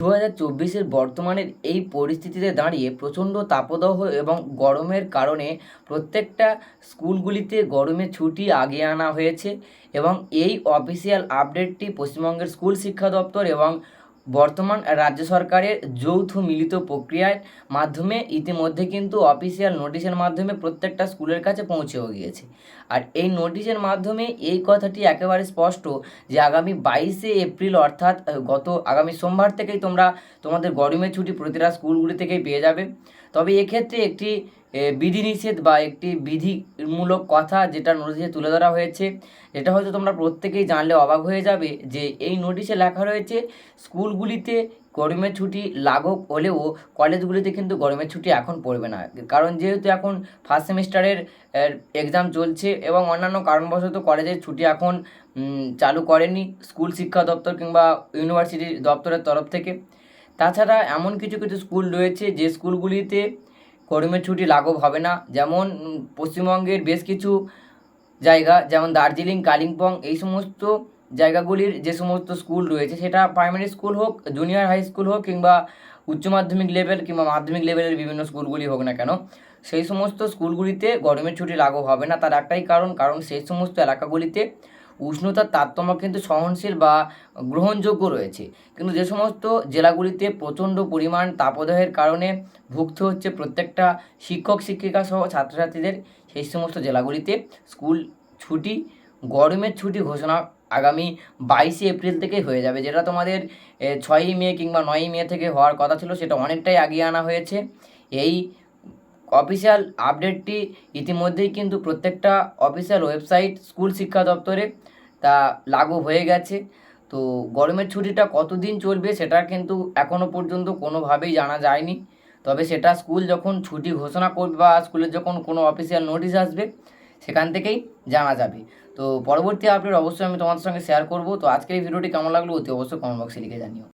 দু হাজার চব্বিশের বর্তমানের এই পরিস্থিতিতে দাঁড়িয়ে প্রচণ্ড তাপদাহ এবং গরমের কারণে প্রত্যেকটা স্কুলগুলিতে গরমে ছুটি আগে আনা হয়েছে এবং এই অফিসিয়াল আপডেটটি পশ্চিমবঙ্গের স্কুল শিক্ষা দপ্তর এবং বর্তমান রাজ্য সরকারের যৌথ মিলিত প্রক্রিয়ার মাধ্যমে ইতিমধ্যে কিন্তু অফিসিয়াল নোটিশের মাধ্যমে প্রত্যেকটা স্কুলের কাছে পৌঁছেও গিয়েছে। আর এই নোটিশের মাধ্যমে এই কথাটি একেবারে স্পষ্ট যে আগামী বাইশে এপ্রিল অর্থাৎ গত আগামী সোমবার থেকেই তোমরা তোমাদের গরমের ছুটি প্রতিটা স্কুলগুলি থেকেই পেয়ে যাবে। তবে এক্ষেত্রে একটি বিধিনিষেধ বা একটি বিধিমূলক কথা যেটা নোটিশে তুলে ধরা হয়েছে, যেটা হয়তো তোমরা প্রত্যেকেই জানলে অবাক হয়ে যাবে যে এই নোটিশে লেখা রয়েছে, স্কুলগুলিতে গরমের ছুটি লাঘব হলেও কলেজগুলিতে কিন্তু গরমের ছুটি এখন পড়বে না। কারণ যেহেতু এখন ফার্স্ট সেমিস্টারের এক্সাম চলছে এবং অন্যান্য কারণবশত কলেজের ছুটি এখন চালু করেনি স্কুল শিক্ষা দপ্তর কিংবা ইউনিভার্সিটি দপ্তরের তরফ থেকে। তাছাড়া এমন কিছু কিছু স্কুল রয়েছে যে স্কুলগুলিতে গরমের ছুটি লাঘব হবে না। যেমন পশ্চিমবঙ্গের বেশ কিছু জায়গা, যেমন দার্জিলিং, কালিম্পং, এই সমস্ত জায়গাগুলির যে সমস্ত স্কুল রয়েছে, সেটা প্রাইমারি স্কুল হোক জুনিয়র হাই স্কুল হোক, কিংবা উচ্চ মাধ্যমিক লেভেল কিংবা মাধ্যমিক লেভেলের বিভিন্ন স্কুলগুলি হোক না কেন, সেই সমস্ত স্কুলগুলিতে গরমের ছুটি লাঘব হবে না। তার একটাই কারণ কারণ সেই সমস্ত এলাকাগুলিতে উষ্ণতার তারতম্য কিন্তু সহনশীল বা গ্রহণযোগ্য রয়েছে। কিন্তু যে সমস্ত জেলাগুলিতে প্রচণ্ড পরিমাণ তাপদাহের কারণে ভুগতে হচ্ছে প্রত্যেকটা শিক্ষক, শিক্ষিকা সহ ছাত্রছাত্রীদের, সেই সমস্ত জেলাগুলিতে স্কুল ছুটি, গরমের ছুটি ঘোষণা আগামী বাইশে এপ্রিল থেকে হয়ে যাবে। যেটা তোমাদের ছয়ই মে কিংবা নয়ই মে থেকে হওয়ার কথা ছিল, সেটা অনেকটাই আগিয়ে আনা হয়েছে। এই অফিসিয়াল আপডেটটি ইতিমধ্যেই কিন্তু প্রত্যেকটা অফিসিয়াল ওয়েবসাইট স্কুল শিক্ষা দপ্তরে তা লাগু হয়ে গেছে। তো গরমের ছুটিটা কতদিন চলবে সেটা কিন্তু এখনও পর্যন্ত কোনোভাবেই জানা যায়নি। তবে সেটা স্কুল যখন ছুটি ঘোষণা করবে বা স্কুলের যখন কোনো অফিসিয়াল নোটিশ আসবে, সেখান থেকেই জানা যাবে। তো পরবর্তী আপডেট অবশ্যই আমি তোমাদের সঙ্গে শেয়ার করব। তো আজকের এই ভিডিওটি কেমন লাগল অতি অবশ্যই কমেন্ট বক্সে লিখে জানিও।